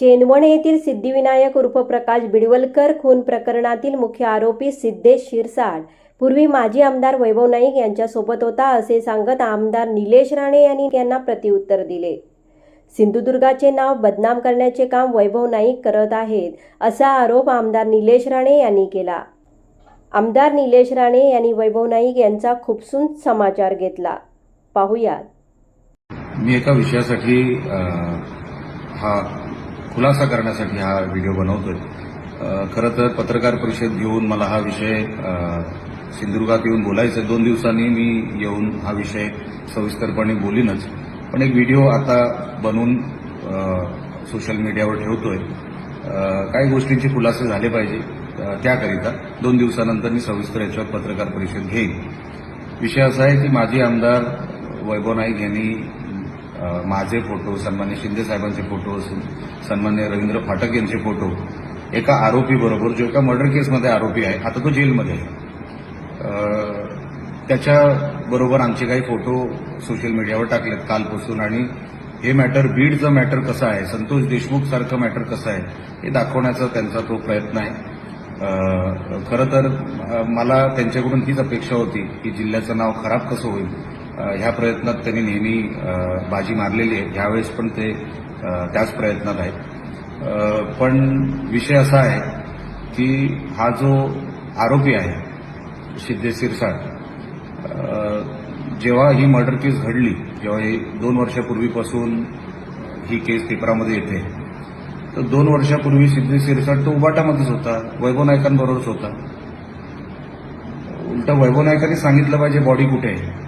चेनवण येथील सिद्धिविनायक उर्फ प्रकाश बिडवलकर खून प्रकरणातील मुख्य आरोपी सिद्धेश शिरसाट पूर्वी माजी आमदार वैभव नाईक यांच्यासोबत होता असे सांगत आमदार निलेश राणे यांनी त्यांना प्रत्युत्तर दिले. सिंधुदुर्गाचे नाव बदनाम करण्याचे काम वैभव नाईक करत आहेत असा आरोप आमदार निलेश राणे यांनी केला. आमदार निलेश राणे यांनी वैभव नाईक यांचा खूपसून समाचार घेतला. पाहुयात. मी एका विषयासाठी हा खुलासा करण्यासाठी हा व्हिडिओ बनवतोय. खरं तर पत्रकार परिषद घेऊन मला हा विषय सिंधुदुर्गात येऊन बोलायचं दोन दिवसांनी मी येऊन हा विषय सविस्तरपणे बोलीनच. पण एक व्हिडिओ आता बनवून सोशल मीडियावर ठेवतोय. काही गोष्टींचे खुलासे झाले पाहिजे त्याकरिता दोन दिवसानंतर मी सविस्तर याच्यावर पत्रकार परिषद घेईन. विषय असा आहे की माजी आमदार वैभव नाईक यांनी माझे फोटो सन्मान्य शिंदे साहेबांचे फोटो सन्मान्य रवींद्र फाटक यांचे फोटो एका आरोपीबरोबर जो एका मर्डर केसमध्ये आरोपी आहे आता तो जेलमध्ये आहे. त्याच्याबरोबर आमचे काही फोटो सोशल मीडियावर टाकलेत कालपासून आणि हे मॅटर बीडचं मॅटर कसं आहे संतोष देशमुख सारखं मॅटर कसं आहे हे दाखवण्याचा त्यांचा तो प्रयत्न आहे. खरं तर मला त्यांच्याकडून हीच अपेक्षा होती की जिल्ह्याचं नाव खराब कसं होईल. ह्या प्रयत्नात त्यांनी नेहमी बाजी मारलेली आहे. ह्यावेळेस पण ते त्याच प्रयत्नात आहेत. पण विषय असा आहे की हा जो आरोपी आहे सिद्धेश सिरसाट जेव्हा ही मर्डर केस घडली जेव्हा ही दोन वर्षापूर्वीपासून ही केस पेपरामध्ये येते तर दोन वर्षापूर्वी सिद्धेश सिरसाट तो उबाटामध्येच होता वैभव नायकांबरोबरच होता. उलटा वैभव नायकांनी सांगितलं पाहिजे बॉडी कुठे आहे.